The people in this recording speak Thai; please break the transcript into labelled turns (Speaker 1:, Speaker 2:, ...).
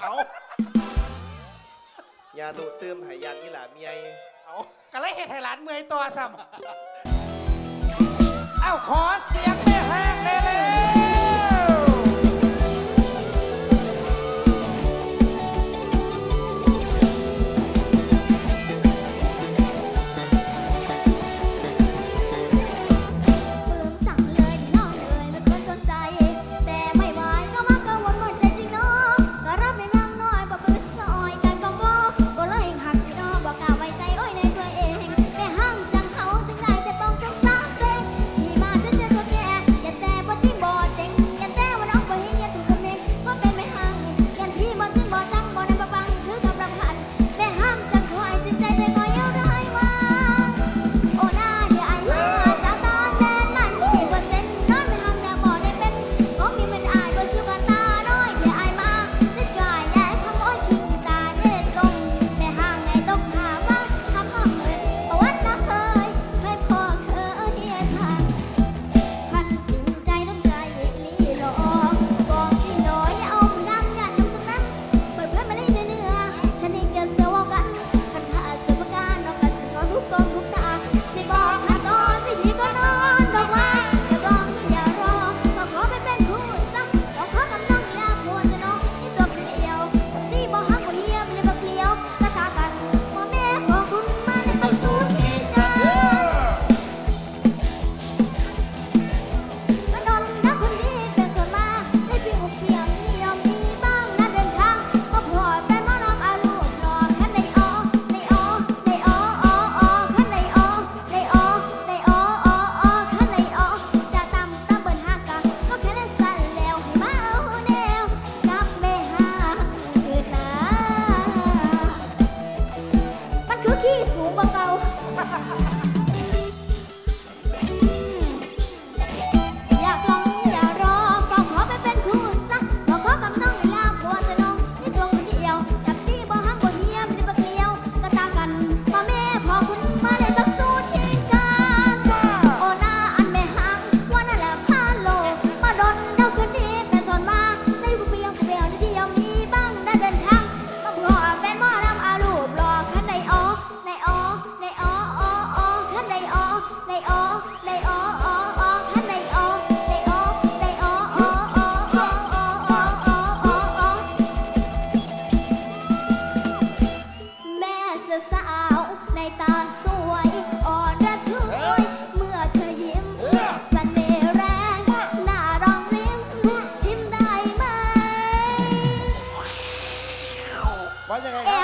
Speaker 1: เอายาดูเติมหายยั
Speaker 2: น
Speaker 3: นี่หละเมียเอาก็เลยเห็ดไห้หลานเมื่อยตัวซ้ำเอ้าคอส เขายังไงครับ